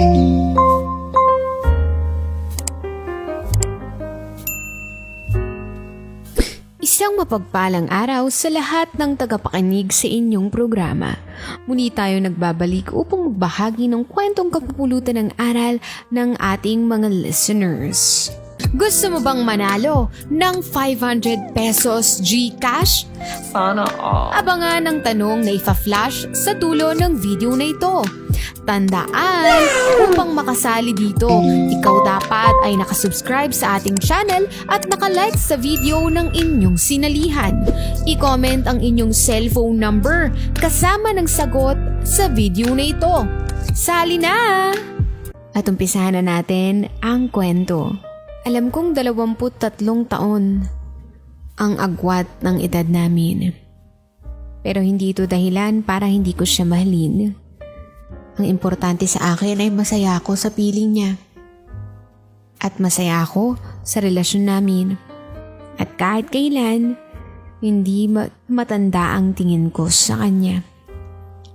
Isang mapagpalang araw sa lahat ng tagapakinig sa inyong programa. Muli tayo nagbabalik upang magbahagi ng kwentong kapupulutan ng aral ng ating mga listeners. Gusto mo bang manalo ng 500 pesos Gcash? Sana all. Abangan ang tanong na ifa-flash sa dulo ng video na ito. Tandaan, upang makasali dito, ikaw dapat ay nakasubscribe sa ating channel at nakalike sa video ng inyong sinalihan. I-comment ang inyong cellphone number kasama ng sagot sa video na ito. Sali na! At umpisahan na natin ang kwento. Alam kong 23 taon ang agwat ng edad namin. Pero hindi ito dahilan para hindi ko siya mahalin. Ang importante sa akin ay masaya ako sa piling niya. At masaya ako sa relasyon namin. At kahit kailan, hindi ma- matanda ang tingin ko sa kanya.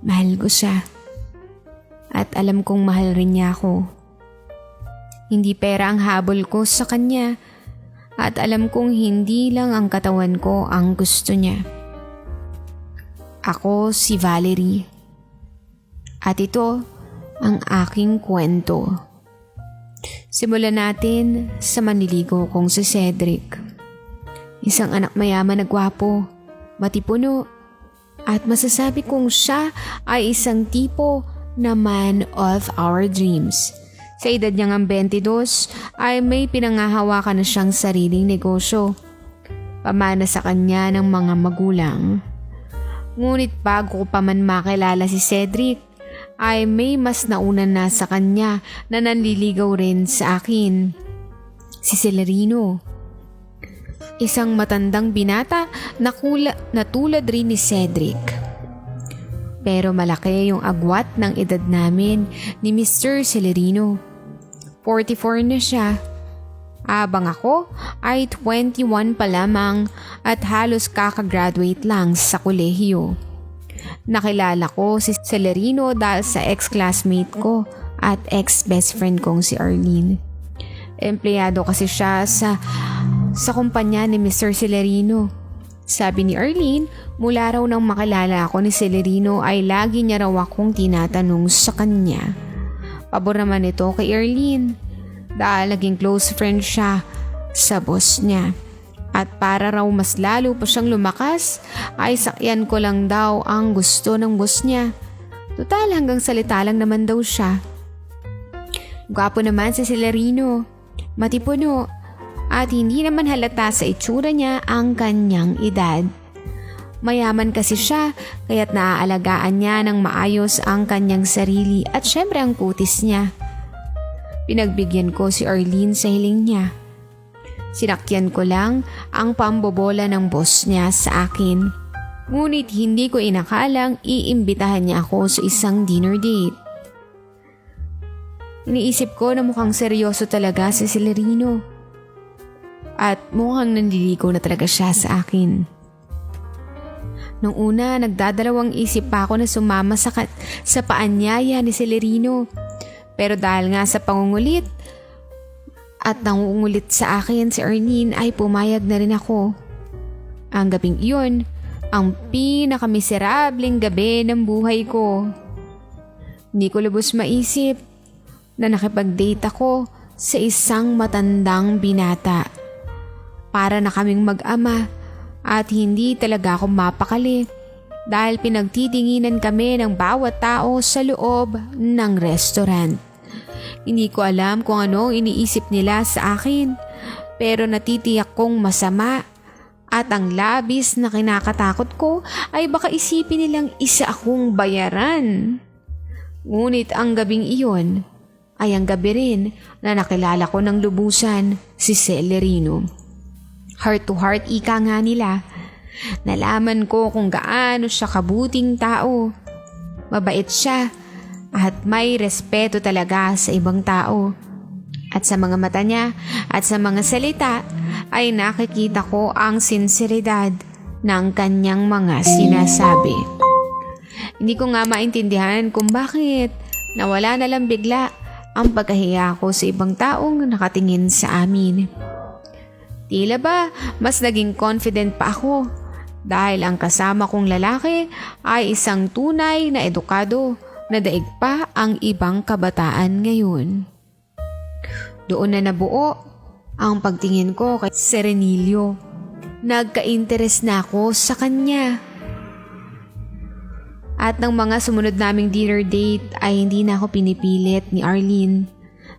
Mahal ko siya. At alam kong mahal rin niya ako. Hindi pera ang habol ko sa kanya at alam kong hindi lang ang katawan ko ang gusto niya. Ako si Valerie. At ito ang aking kwento. Simulan natin sa maniligo kong si Cedric. Isang anak mayaman na gwapo, matipuno, at masasabi kong siya ay isang tipo na man of our dreams. Sa edad niyang ang 22 ay may pinangahawakan na siyang sariling negosyo. Pamana sa kanya ng mga magulang. Ngunit bago ko pa man makilala si Cedric, ay may mas nauna na sa kanya na nanliligaw rin sa akin. Si Celerino. Isang matandang binata na, kula, na tulad rin ni Cedric. Pero malaki yung agwat ng edad namin ni Mr. Celerino. 44 na siya. Abang ako ay 21 pa lamang at halos kakagraduate lang sa kolehiyo. Nakilala ko si Celerino dahil sa ex-classmate ko at ex-best friend kong si Arlene. Empleyado kasi siya sa, sa kumpanya ni Mr. Celerino. Sabi ni Arlene, mula raw nang makilala ako ni Celerino ay lagi niya raw akong tinatanong sa kanya. Pabor naman ito kay Arlene dahil naging close friend siya sa boss niya. At para raw mas lalo pa siyang lumakas, ay sakyan ko lang daw ang gusto ng boss niya. Total hanggang salita lang naman daw siya. Gwapo naman si Celerino, matipuno, at hindi naman halata sa itsura niya ang kanyang edad. Mayaman kasi siya kaya't naaalagaan niya ng maayos ang kanyang sarili at syempre ang kutis niya. Pinagbigyan ko si Arlene sa hiling niya. Sinakyan ko lang ang pambobola ng boss niya sa akin. Ngunit hindi ko inakalang iimbitahan niya ako sa isang dinner date. Iniisip ko na mukhang seryoso talaga si Celerino. At mukhang nandiligo na talaga siya sa akin. Nung una, nagdadalawang isip pa ako na sumama sa, ka- sa paanyaya ni Celerino. Pero dahil nga sa pangungulit at nangungulit sa akin si Arlene ay pumayag na rin ako. Ang gabing iyon, ang pinakamiserableng gabi ng buhay ko. Hindi ko lubos maisip na nakipag-date ako sa isang matandang binata. Para na kaming mag-ama at hindi talaga ako mapakali dahil pinagtitinginan kami ng bawat tao sa loob ng restaurant. Hindi ko alam kung ano ang iniisip nila sa akin pero natitiyak kong masama at ang labis na kinakatakot ko ay baka isipin nilang isa akong bayaran. Ngunit ang gabing iyon ay ang gabi rin na nakilala ko ng lubusan si Celerino. Heart to heart ika nga nila. Nalaman ko kung gaano siya kabuting tao. Mabait siya at may respeto talaga sa ibang tao. At sa mga mata niya at sa mga salita ay nakikita ko ang sinseridad ng kanyang mga sinasabi. Hindi ko nga maintindihan kung bakit nawala na lang bigla ang pagkahiya ko sa ibang taong nakatingin sa amin. Tila ba mas naging confident pa ako dahil ang kasama kong lalaki ay isang tunay na edukado na daig pa ang ibang kabataan ngayon. Doon na nabuo ang pagtingin ko kay Serenilio. Nagka-interest na ako sa kanya. At ng mga sumunod naming dinner date ay hindi na ako pinipilit ni Arlene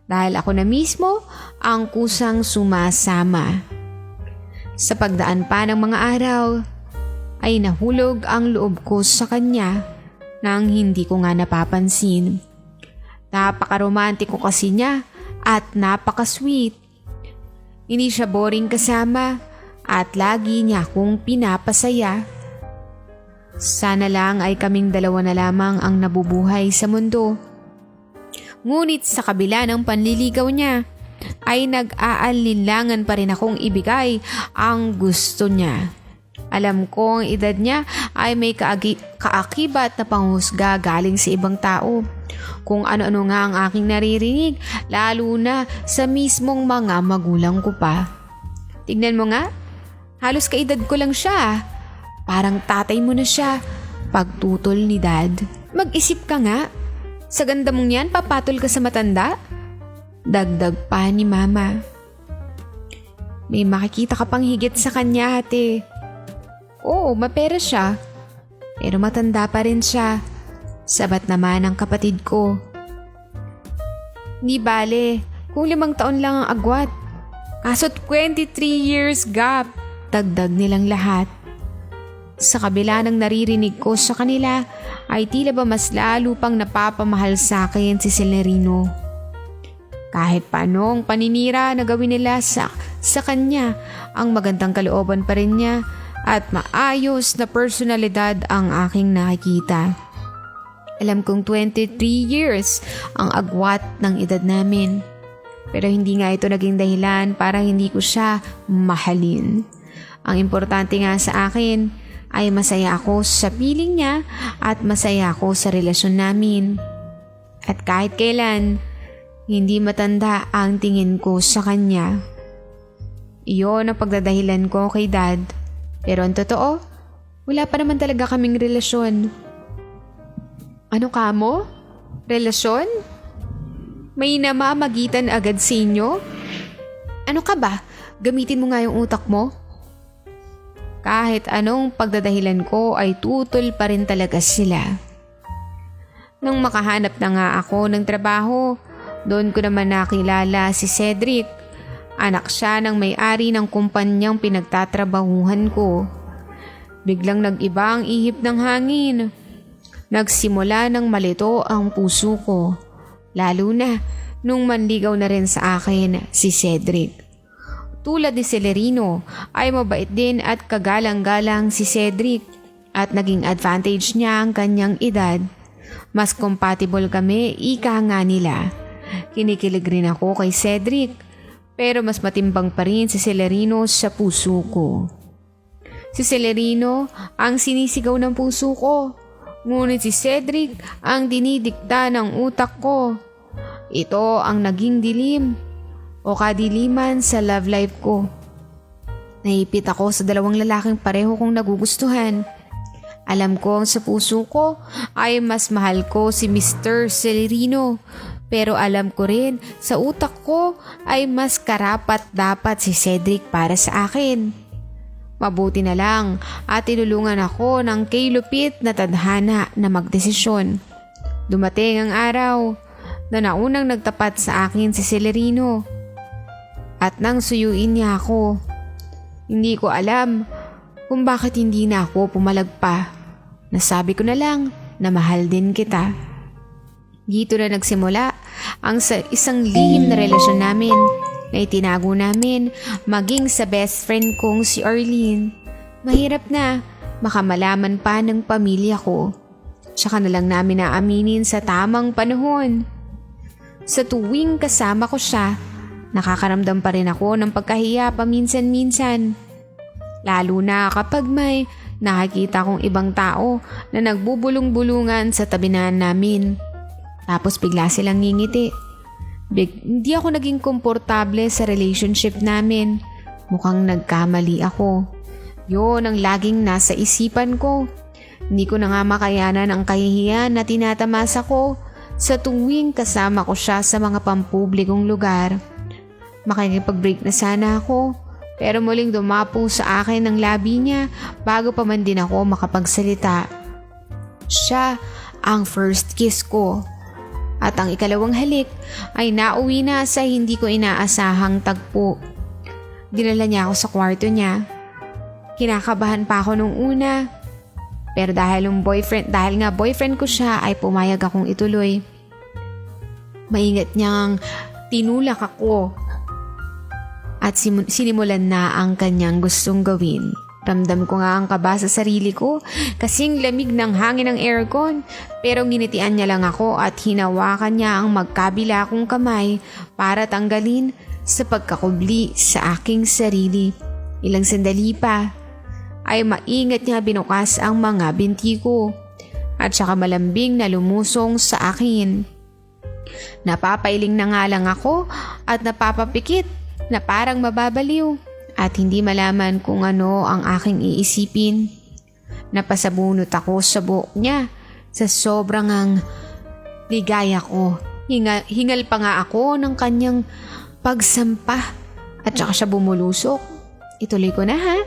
dahil ako na mismo ang kusang sumasama. Sa pagdaan pa ng mga araw ay nahulog ang loob ko sa kanya nang hindi ko nga napapansin. Napaka-romantiko kasi niya at napaka-sweet. Hindi siya boring kasama at lagi niya akong pinapasaya. Sana lang ay kaming dalawa na lamang ang nabubuhay sa mundo. Ngunit sa kabila ng panliligaw niya, ay nag-aalinlangan pa rin akong ibigay ang gusto niya. Alam ko ang edad niya ay may kaagi- kaakibat na panghusga galing sa ibang tao. Kung ano-ano nga ang aking naririnig, lalo na sa mismong mga magulang ko pa. Tignan mo nga, halos kaedad ko lang siya. Parang tatay mo na siya. Pagtutol ni dad. Mag-isip ka nga. Sa ganda mong yan, papatol ka sa matanda? Dagdag pa ni mama. May makikita ka pang higit sa kanya, ate. Oo, mapera siya. Pero matanda pa rin siya. Sabat naman ang kapatid ko. Ni bale, kung limang taon lang ang agwat. Kaso 23 years gap. Dagdag nilang lahat. Sa kabila ng naririnig ko sa kanila, ay tila ba mas lalo pang napapamahal sa akin si Celerino. Kahit paanong paninira na gawin nila sa, sa kanya, ang magandang kalooban pa rin niya at maayos na personalidad ang aking nakikita. Alam kong 23 years ang agwat ng edad namin. Pero hindi nga ito naging dahilan para hindi ko siya mahalin. Ang importante nga sa akin ay masaya ako sa piling niya at masaya ako sa relasyon namin. At kahit kailan, hindi matanda ang tingin ko sa kanya. Iyon ang pagdadahilan ko kay dad. Pero ang totoo, wala pa naman talaga kaming relasyon. Ano ka mo? Relasyon? May namamagitan agad sa inyo? Ano ka ba? Gamitin mo nga yung utak mo? Kahit anong pagdadahilan ko ay tutol pa rin talaga sila. Nung makahanap na nga ako ng trabaho, doon ko naman nakilala si Cedric. Anak siya ng may-ari ng kumpanyang pinagtatrabahuhan ko. Biglang nag-iba ang ihip ng hangin. Nagsimula ng malito ang puso ko. Lalo na nung manligaw na rin sa akin si Cedric. Tulad ni Celerino ay mabait din at kagalang-galang si Cedric at naging advantage niya ang kanyang edad. Mas compatible kami, ika nga nila. Kinikilig rin ako kay Cedric pero mas matimbang pa rin si Celerino sa puso ko. Si Celerino ang sinisigaw ng puso ko. Ngunit si Cedric ang dinidikta ng utak ko. Ito ang naging dilim o kadiliman sa love life ko. Naipit ako sa dalawang lalaking pareho kong nagugustuhan. Alam ko sa puso ko ay mas mahal ko si Mr. Celerino pero alam ko rin sa utak ko ay mas karapat dapat si Cedric para sa akin. Mabuti na lang at tinulungan ako ng kay Lupit na tadhana na magdesisyon. Dumating ang araw na naunang nagtapat sa akin si Celerino. At nang suyuin niya ako, hindi ko alam kung bakit hindi na ako pumalagpa. Nasabi ko na lang na mahal din kita. Dito na nagsimula ang sa isang lihim na relasyon namin na itinago namin maging sa best friend kong si Arlene. Mahirap na makamalaman pa ng pamilya ko. Tsaka na lang namin naaminin sa tamang panahon. Sa tuwing kasama ko siya, nakakaramdam pa rin ako ng pagkahiya paminsan-minsan. Lalo na kapag may nakakita kong ibang tao na nagbubulong-bulungan sa tabinan namin. Tapos bigla silang ngingiti. Big, hindi ako naging komportable sa relationship namin. Mukhang nagkamali ako. Yun ang laging nasa isipan ko. Hindi ko na nga makayanan ang kahihiyan na tinatamasa ko sa tuwing kasama ko siya sa mga pampublikong lugar. Makikipag-break na sana ako pero muling dumapo sa akin ang labi niya bago pa man din ako makapagsalita. Siya ang first kiss ko. At ang ikalawang halik ay nauwi na sa hindi ko inaasahang tagpo. Dinala niya ako sa kwarto niya. Kinakabahan pa ako nung una pero dahil yung boyfriend, dahil nga boyfriend ko siya ay pumayag akong ituloy. Maingat niyang tinulak ako at sinimulan na ang kanyang gustong gawin. Ramdam ko nga ang kaba sa sarili ko kasing lamig ng hangin ng aircon pero nginitian niya lang ako at hinawakan niya ang magkabila kong kamay para tanggalin sa pagkakubli sa aking sarili. Ilang sandali pa ay maingat niya binukas ang mga binti ko at saka malambing na lumusong sa akin. Napapailing na nga lang ako at napapapikit na parang mababaliw at hindi malaman kung ano ang aking iisipin. Napasabunot ako sa buhok niya sa sobrang ang ligaya ko. Hingal, hingal pa nga ako ng kanyang pagsampa at saka siya bumulusok. Ituloy ko na ha.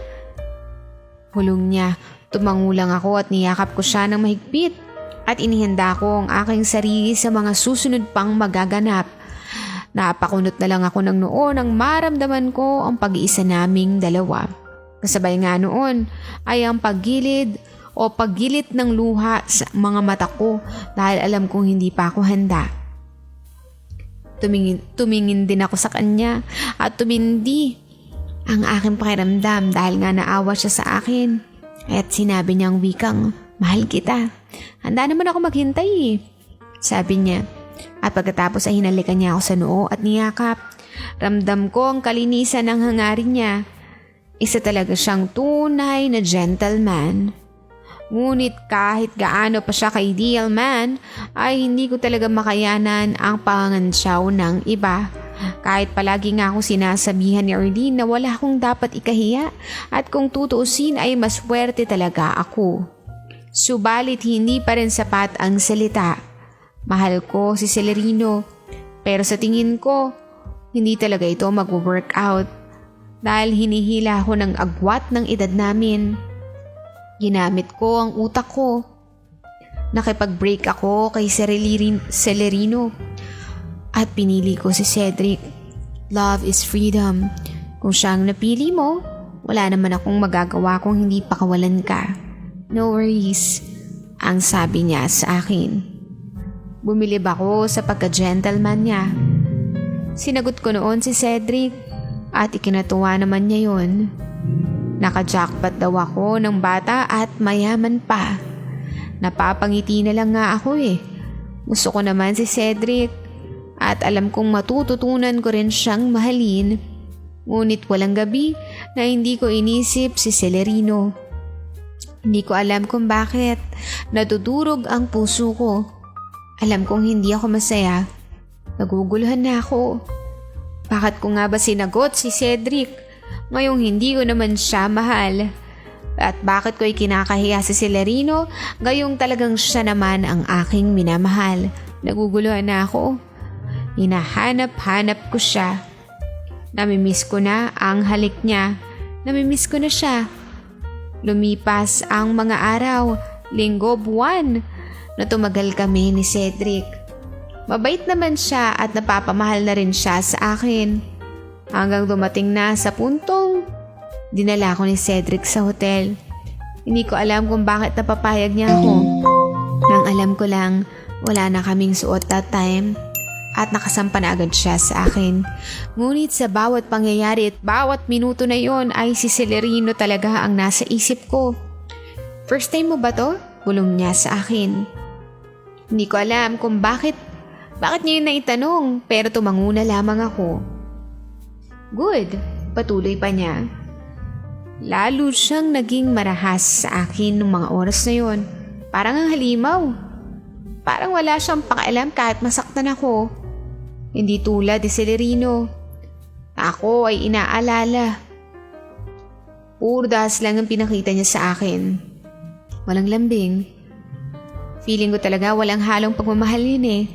Hulong niya, tumangulang ako at niyakap ko siya ng mahigpit at inihanda ko ang aking sarili sa mga susunod pang magaganap. Napakunot na lang ako ng noon nang maramdaman ko ang pag-iisa naming dalawa. Kasabay nga noon ay ang paggilid o paggilit ng luha sa mga mata ko dahil alam kong hindi pa ako handa. Tumingin, tumingin din ako sa kanya at tumindi ang aking pakiramdam dahil nga naawa siya sa akin. At sinabi niyang wikang, mahal kita. Handa naman ako maghintay eh. Sabi niya. At pagkatapos ay hinalikan niya ako sa noo at niyakap. Ramdam ko ang kalinisan ng hangarin niya. Isa talaga siyang tunay na gentleman. Ngunit kahit gaano pa siya ka-ideal man, ay hindi ko talaga makayanan ang pangansyaw ng iba. Kahit palagi nga akong sinasabihan ni Arlene na wala akong dapat ikahiya at kung tutuusin ay maswerte talaga ako. Subalit hindi pa rin sapat ang salita. Mahal ko si Celerino pero sa tingin ko hindi talaga ito mag-work out dahil hinihila ako ng agwat ng edad namin. Ginamit ko ang utak ko. Nakipag-break ako kay Celerino at pinili ko si Cedric. Love is freedom. Kung siya ang napili mo, wala naman akong magagawa kung hindi pakawalan ka. No worries, ang sabi niya sa akin. Bumilib ako sa pagka-gentleman niya. Sinagot ko noon si Cedric at ikinatuwa naman niya yon. Naka-jackpot daw ako ng bata at mayaman pa. Napapangiti na lang nga ako eh. Gusto ko naman si Cedric at alam kong matututunan ko rin siyang mahalin. Ngunit walang gabi na hindi ko inisip si Celerino. Hindi ko alam kung bakit natudurog ang puso ko. Alam kong hindi ako masaya. Naguguluhan na ako. Bakit ko nga ba sinagot si Cedric ngayong hindi ko naman siya mahal? At bakit ko'y kinakahiya si Celerino gayong talagang siya naman ang aking minamahal? Naguguluhan na ako. Hinahanap-hanap ko siya. Namimiss ko na ang halik niya. Namimiss ko na siya. Lumipas ang mga araw, linggo, buwan na tumagal kami ni Cedric. Mabait naman siya at napapamahal na rin siya sa akin. Hanggang dumating na sa puntong dinala ko ni Cedric sa hotel. Hindi ko alam kung bakit napapayag niya ako. Nang alam ko lang, wala na kaming suot that time at nakasampa na agad siya sa akin. Ngunit sa bawat pangyayari at bawat minuto na yon ay si Celerino talaga ang nasa isip ko. First time mo ba to? Bulong niya sa akin. Hindi ko alam kung bakit, bakit niya yun naitanong pero tumanguna lamang ako. Good, patuloy pa niya. Lalo siyang naging marahas sa akin ng mga oras na yon. Parang ang halimaw. Parang wala siyang pakialam kahit masaktan ako. Hindi tulad ni Celerino. Ako ay inaalala. Puro dahas lang ang pinakita niya sa akin. Walang lambing. Feeling ko talaga walang halong pagmamahal yun eh.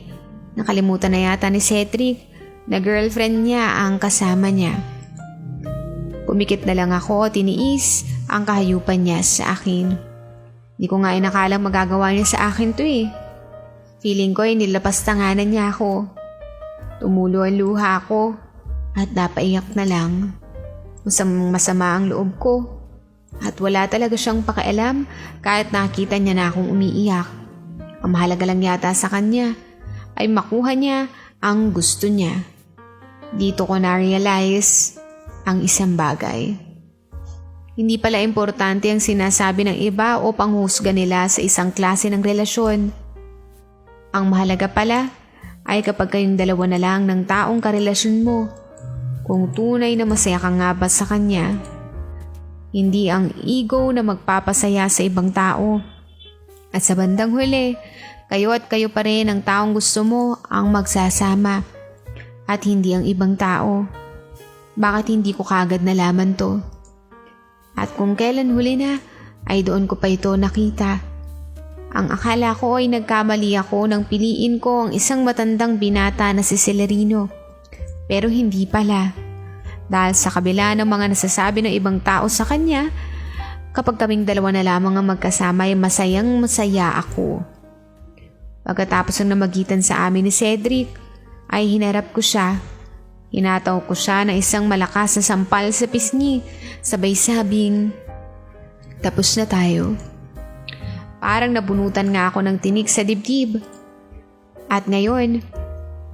Nakalimutan na yata ni Cedric na girlfriend niya ang kasama niya. Pumikit na lang ako at tiniis ang kahayupan niya sa akin. Hindi ko nga inakalang magagawa niya sa akin to eh. Feeling ko ay nilapastanganan niya ako. Tumulo ang luha ko at napaiyak na lang. Masamang masama ang loob ko. At wala talaga siyang pakialam kahit nakita niya na akong umiiyak. Ang mahalaga lang yata sa kanya ay makuha niya ang gusto niya. Dito ko na-realize ang isang bagay. Hindi pala importante ang sinasabi ng iba o panghusga nila sa isang klase ng relasyon. Ang mahalaga pala ay kapag kayong dalawa na lang ng taong karelasyon mo. Kung tunay na masaya ka nga ba sa kanya. Hindi ang ego na magpapasaya sa ibang tao. At sa bandang huli, kayo at kayo pa rin ang taong gusto mo ang magsasama. At hindi ang ibang tao. Bakit hindi ko kagad nalaman to? At kung kailan huli na, ay doon ko pa ito nakita. Ang akala ko ay nagkamali ako nang piliin ko ang isang matandang binata na si Celerino. Pero hindi pala. Dahil sa kabila ng mga nasasabi ng ibang tao sa kanya, kapag kaming dalawa na lamang ang magkasama ay masayang masaya ako. Pagkatapos ng namagitan sa amin ni Cedric, ay hinarap ko siya. Hinataw ko siya ng isang malakas na sampal sa pisngi, sabay sabing, Tapos na tayo. Parang nabunutan nga ako ng tinig sa dibdib. At ngayon,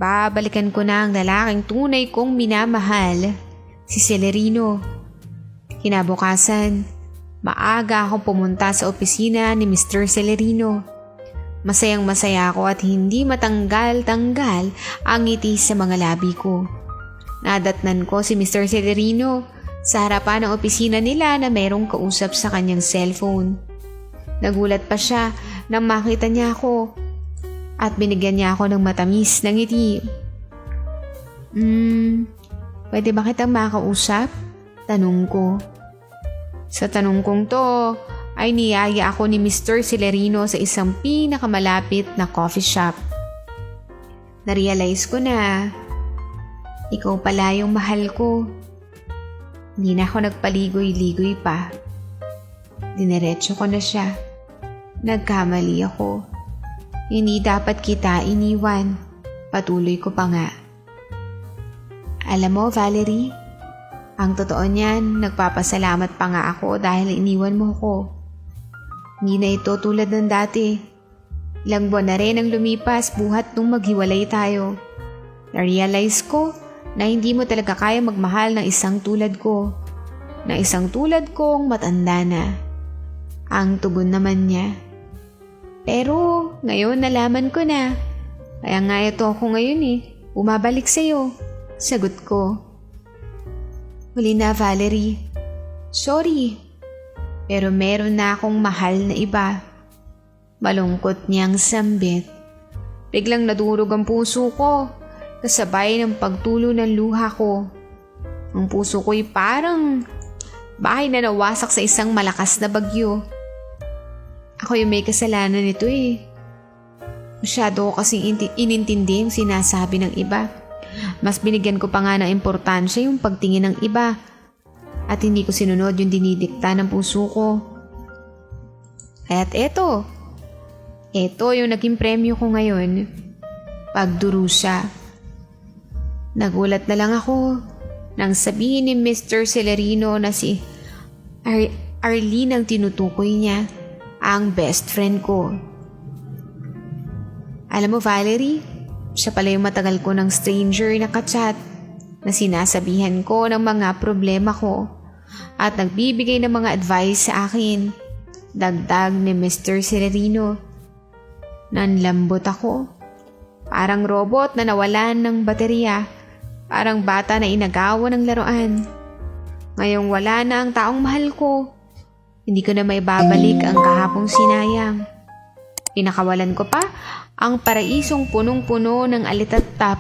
babalikan ko na ang lalaking tunay kong minamahal, si Celerino. Kinabukasan, maaga akong pumunta sa opisina ni Mr. Celerino. Masayang masaya ako at hindi matanggal-tanggal ang ngiti sa mga labi ko. Nadatnan ko si Mr. Celerino sa harapan ng opisina nila na mayroong kausap sa kanyang cellphone. Nagulat pa siya nang makita niya ako at binigyan niya ako ng matamis na ngiti. Hmm, pwede ba kitang makausap? Tanong ko. Sa tanong kong to, ay niyaya ako ni Mr. Celerino sa isang pinakamalapit na coffee shop. Narealize ko na, ikaw pala yung mahal ko. Hindi na ako nagpaligoy-ligoy pa. Dinerecho ko na siya. Nagkamali ako. Hindi dapat kita iniwan. Patuloy ko pa nga. Alam mo, Valerie, ang totoo niyan, nagpapasalamat pa nga ako dahil iniwan mo ko. Hindi na ito tulad ng dati. Ilang buwan na rin ang lumipas buhat nung maghiwalay tayo. Na-realize ko na hindi mo talaga kaya magmahal ng isang tulad ko. Na isang tulad kong matanda na. Ang tugon naman niya. Pero ngayon nalaman ko na. Kaya nga ito ako ngayon eh. Bumabalik sa'yo. Sagot ko. Huli na Valerie. Sorry. Pero meron na akong mahal na iba. Malungkot niyang sambit. Biglang nadurog ang puso ko. Kasabay ng pagtulo ng luha ko. Ang puso ko'y parang bahay na nawasak sa isang malakas na bagyo. Ako yung may kasalanan nito eh. Masyado ko kasing inintindi yung sinasabi ng iba. Mas binigyan ko pa nga ng importansya yung pagtingin ng iba. At hindi ko sinunod yung dinidikta ng puso ko. Kaya't eto. Eto yung naging premyo ko ngayon. Pagdurusa. Nagulat na lang ako nang sabihin ni Mr. Celerino na si Ar- Arlene ang tinutukoy niya ang best friend ko. Alam mo Valerie, siya pala yung matagal ko ng stranger na kachat na sinasabihan ko ng mga problema ko at nagbibigay ng mga advice sa akin. Dagdag ni Mr. Celerino. Nanlambot ako. Parang robot na nawalan ng baterya. Parang bata na inagawa ng laruan. Ngayong wala na ang taong mahal ko. Hindi ko na may babalik ang kahapong sinayang. Pinakawalan ko pa ang paraisong punong-puno ng alitatap.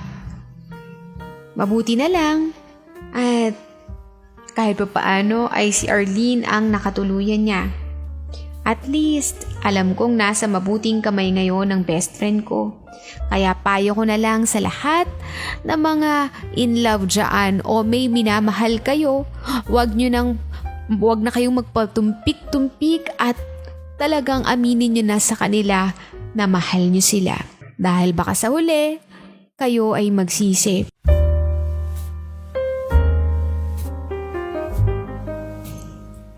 Mabuti na lang. At kahit pa paano ay si Arlene ang nakatuluyan niya. At least, alam kong nasa mabuting kamay ngayon ng best friend ko. Kaya payo ko na lang sa lahat ng mga in love dyan o may minamahal kayo, wag nyo nang, wag na kayong magpatumpik-tumpik at talagang aminin nyo na sa kanila na mahal nyo sila. Dahil baka sa huli, kayo ay magsisi.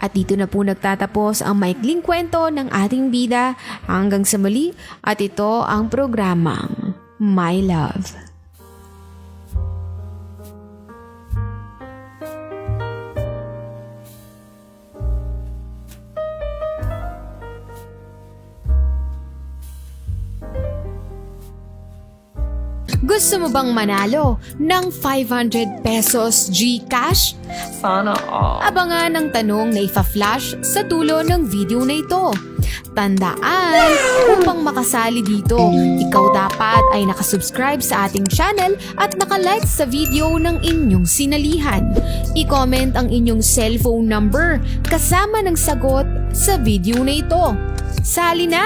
At dito na po nagtatapos ang maikling kwento ng ating bida hanggang sa muli at ito ang programang My Love. Gusto mo bang manalo ng 500 pesos Gcash? Sana all. Abangan ang tanong na ifa-flash sa dulo ng video na ito. Tandaan, upang makasali dito, ikaw dapat ay nakasubscribe sa ating channel at nakalike sa video ng inyong sinalihan. I-comment ang inyong cellphone number kasama ng sagot sa video na ito. Sali na!